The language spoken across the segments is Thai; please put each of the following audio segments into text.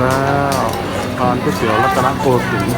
แล้วทานก๋วยเตี๋ยวรัตนโกสินทร์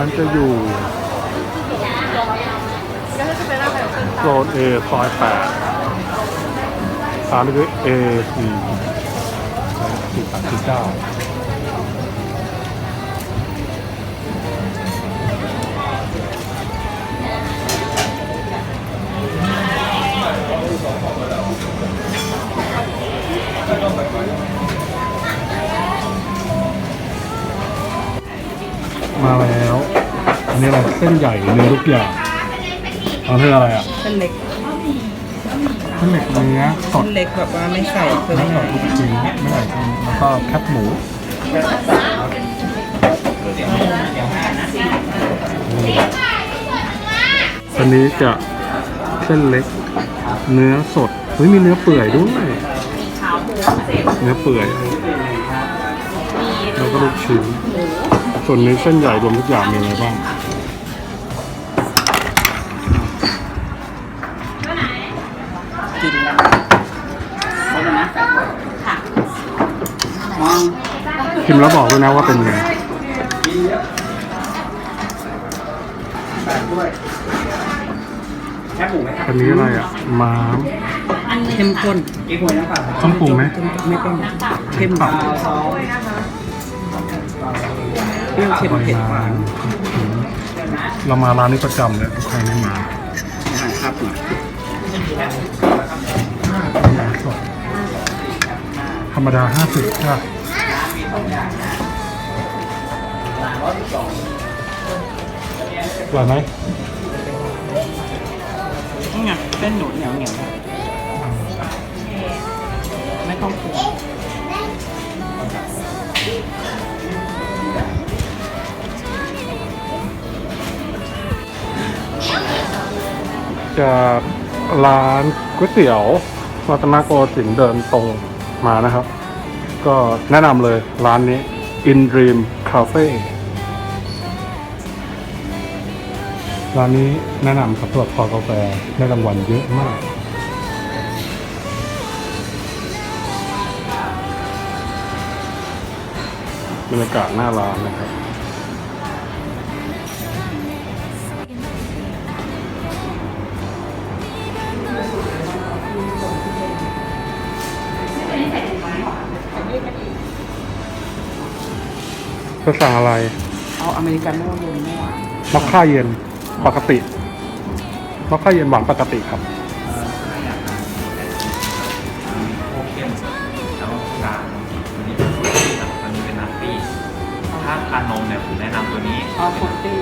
ร้านจะอยู่โซนเอซอยแปดร้านนี้คือเอสี่สี่แปดสี่เก้า เส้นใหญ่เนื้อทุกอย่างอันนี้อะไรอะเส้นเล็กเส้นเล็กเนื้อสดเส้นเล็กแบบว่าไม่ใส่เครื่องไม่ในใส่ทุกจริงไม่ใส่จริงแล้วก็แคบหมูอันนี้จะเส้นเล็ก เนื้อสดเฮ้ยมีเนื้อเปื่อยด้วยเนื้อเปื่อยแล้วก็ลูกชิ้นส่วนนี้เส้นใหญ่รวมทุกอย่างมีอะไรบ้าง ใช่ไหมค่ะมองพิมพ์แล้วบอกด้วยนะว่าเป็นไงแค่หมูไหมครับอันนี้อะไรอะม้ามเข้มข้นอีกหวยน้ำเปล่าต้องปรุงไหมไม่ต้องเข้มปรับเปรี้ยวเค็มเผ็ดหวานเรามาร้านนี้ประจำเลยทุกใครไม่มาอาหารครับ รรมดาห้าสิบค่ะอร่อยไหมนี่ไงเส้นหนูเหนียวเหนียวไม่ต้องปรุงจากร้านก๋วยเตี๋ยวรัตนโกสินทร์เดินตรง มานะครับ ก็แนะนำเลยร้านนี้ In Dream Cafe ร้านนี้แนะนำครับสำหรับคอกาแฟได้รางวัลเยอะมาก บรรยากาศหน้าร้านนะครับ จะสั่งอะไร เอาอเมริกาโน่เย็นไม่หวานมอคค่าเย็นปกติมอคค่าเย็นหวานปกติครับโอเข้มแล้วกลางตัวนี้เป็นฟรุตตี้ครับตัวนี้เป็นนัตตี้ถ้าทานนมเนี่ยผมแนะนำตัวนี้เอาฟรุตตี้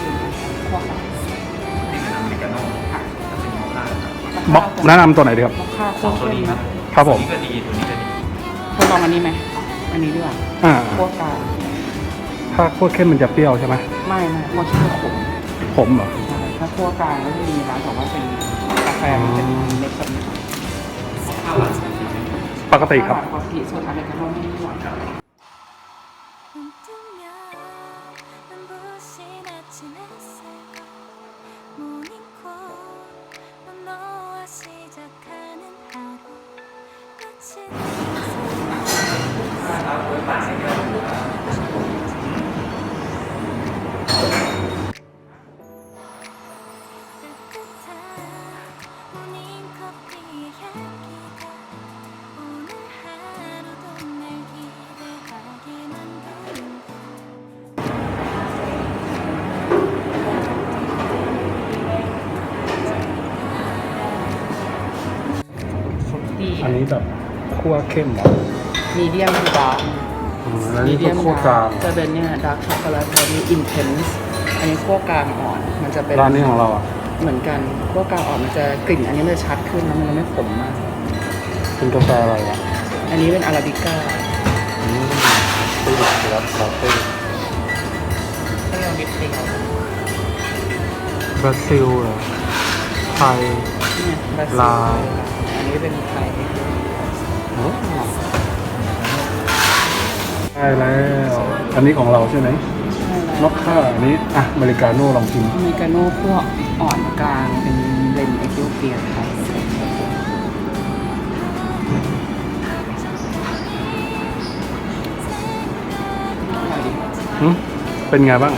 พวกที่เป็นอเมริกาโน่ถ้าเป็นมอคค่าครับมอแนะนำตัวไหนดีครับมอคค่าสองตัวข้นนี้ๆครันะบครับผมตัวนี้ก็ดีตัวนี้ก็ดีทดลองอันนี้ไหมอันนี้ดีกว่าอ่าพวกกลาง ถ้าโคตรเข้มมันจะเปรี้ยวใช่ไหม ไม่ไม่พวกที่ขม ผมเหรอ ใช่ถ้าพวกกลางก็จะมีร้านบอกว่าเป็นกาแฟมันจะมีเล็กแบบนี้ ข้าวหวาน ปกติครับ ปกติส่วนอเมริกาโน่ไม่หวาน 눈 뜨면 눈부신 아침 햇살과 모닝콜 넌 너와 시작하는 하루 끝이 แบบคั่วเข้มเหรอมีเดียมคือดาร์กอืมอันมีนี้เดีก็ยมคั่วกลางจะเป็นเนี่ยดาร์กช็อกโกแลตตัวนี้อินเทนส์อันนี้คั่วกลางอ่อน มันจะเป็นร้านนี้ของเราอะเหมือนกันพวกกาวอ่อนมันจะกลิ่นอันนี้มันจะชัดขึ้นแล้วมันจะไม่ขมมาก เป็นกาแฟอะไรอะอันนี้เป็นอาราบิก้าอืมตื้นครับลาเต้เปรี้ยวนิดเดียวบราซิลเหรอ ไทย เนี่ยบราซิลลาว อันนี้เป็นไทยได้แล้ว อันนี้ของเราใช่ไหมนกข้าอันนี้ อะอเมริกาโน่ลองชิม อเมริกาโน่คั่วอ่อนกลางเป็นเบลนด์เอธิโอเปียไทยอร่อยดีหึเป็นไงบ้าง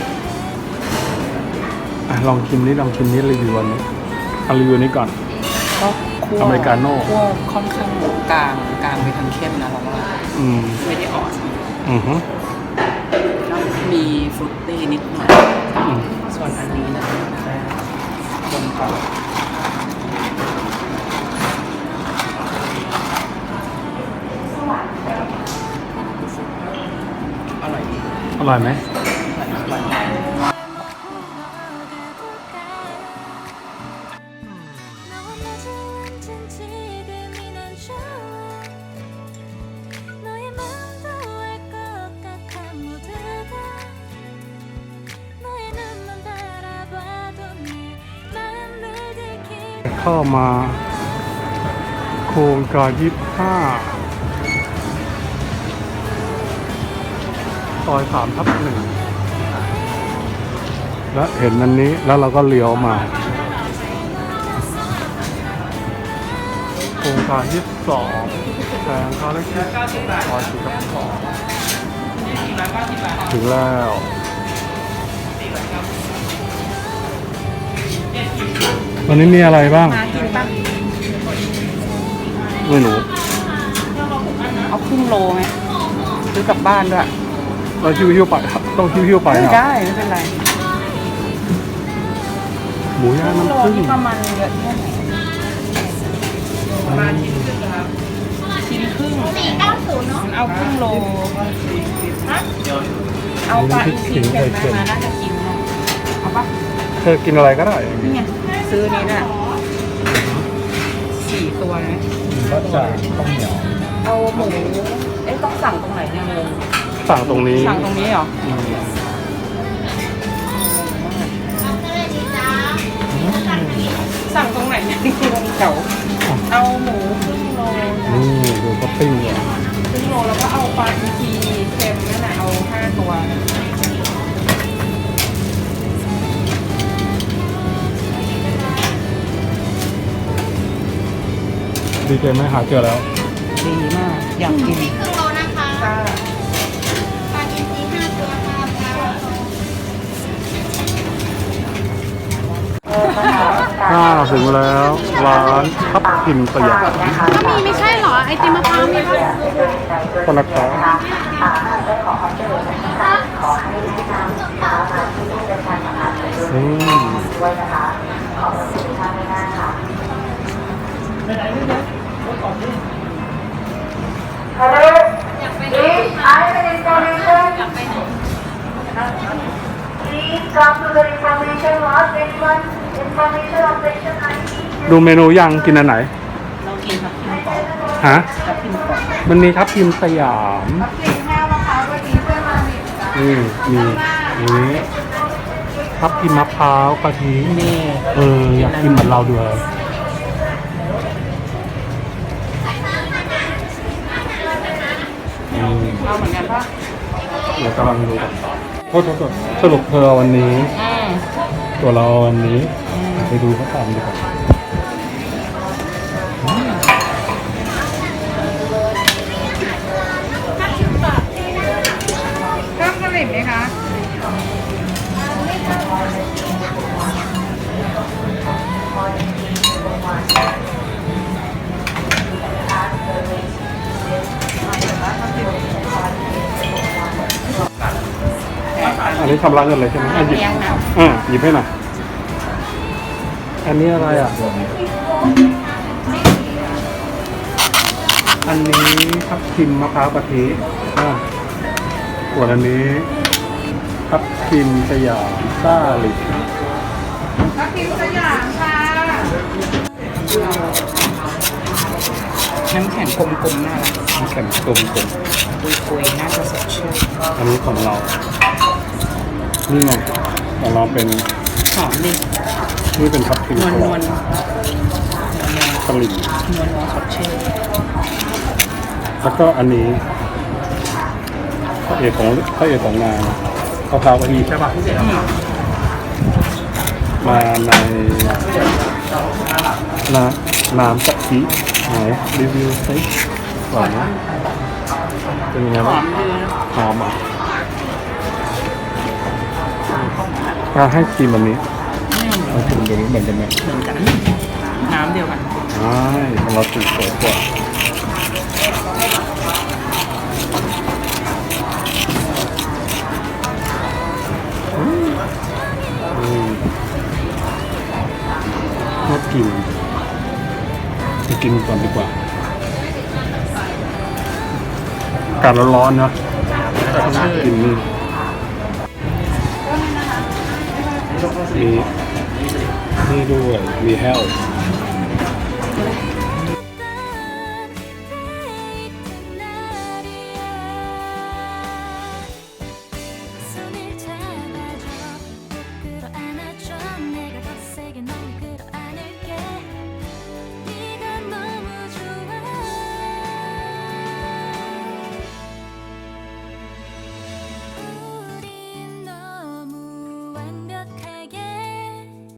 อะ ลองชิมนี้ลองชิมนี้รีวิวอันนี้ เอารีวิวนี้ก่อน ก็คั่วอเมริกาโน่ คั่วค่อนข้างกลางกลางไปทางเข้มนะเราว่าอืมไม่ได้อ่อนอือฮึแล้วมีฟรุตตี้นิดหน่อย อืมส่วนอันนี้นะบนก่อนอร่อยดีอร่อยไหมอร่อย너 มา โครงการยี่ห้าซอยสามทับหนึ่งแล้วเห็นอันนี้แล้วเราก็เลี้ยวมา โครงการยี่สองแสงคาเล็กที่ซอยสี่ทับสองถึงแล้ว วันนี้มีอะไรบ้าง มากินป่ะ ไม่รู้เอาครึ่งโลไหมซื้อกลับบ้านด้วยเราหิ้วหิ้วๆไปครับต้องหิ้วหิ้วๆไปไม่นะได้ไม่เป็นไรหมูย่างครึ่งโลน้ำผึ้งนี่ประมาณเยอะแค่ไหนประมาณชิ้นครึ่งครับชิ้นครึ่งสี่เก้าศูนย์เนาะเอาครึ่งโลฮะเอาปลาอินทรีเค็มไหมมาน่าจะกิน เธอกินอะไรก็ได้นี่ไงซื้อนี้น่ะสี่ตัวนะก็จะต้องเหนียวเอาหมูเอ๊ะต้องสั่งตรงไหนเนี่ยงงสั่งตรงนี้สั่งตรงนี้เหรออืมสั่งตรงไหนเนี่ยงงแถวเอาหมูครึ่งโลนะนี่ดูก็ปิ้งเนี่ยครึ่งโลแล้วก็เอาปลาอินทรีเค็มนั่นน่ะเอาห้าตัวนะ ดีใจไหมหาเจอแล้ว ดีมาก อยากกินครึ่งโลนะคะค่ะปลาอินทรีห้าตัวค่ะถ้าถึงแล้วร้านทับทิมสยามก็มีไม่ใช่เหรอ ไอติมมะพร้าวมีป่ะคนละครับอืม ดูเมนูยังกินอันไหน เรากินทับทิมก่อนฮะ ทับทิมก่อนมันมีทับทิมสยามกลิ่นแห้วมะพร้าวก็ดีเพื่อนมามีนี่มีนี้ทับทิมมะพร้าวกะทินี่เอออยากกินเหมือนเราด้วยอืมเอาเหมือนกันปะเดี๋ยวกำลังดูกัน โทษโทษโทษสรุปเธอเอาวันนี้อืมตัวเราเอาวันนี้ ไปดูเขาตามดีกว่า นนี้ชำระเงินเลยใช่ไหมอะหยิบเลี้ยงนะอ่าหยิบให้หน่อยอันนี้อะไรอะ อันนี้ทับทิมมะพร้าวกะทิอ่าส่วนอันนี้ทับทิมสยามซ่าลิกทับทิมสยามค่ะน้ำแข็งกลมๆน่ารักน้ำแข็งกลมปุยๆน่าจะสดชื่นๆอันนี้ของเรา นี่ไงของเราเป็นหอมดินี่เป็นทับทิมนวลกนรอวบลตลิ่งนวลนวลสดชื่นแล้วก็อันนี้พระเอกของพระเอกของงานกะเพรากะทิใช่ปะมาในน้ำน้ำกะทิไหนรีวิวสิหวานไหมเป็นยังไงหอบ้างมดีหอมอะ อะให้ชิมอันนี้ไม่เหมือนเอาชิมดูนี้เหมือนกันไหมเหมือนกัน น้ำเดียวกันใช่ของเราสีสวยกว่าอืมน่ากินไปกินก่อนดีกว่าอากาศร้อนๆเนอะแต่ก็น่ากิน มีนี่ด้วยมี help.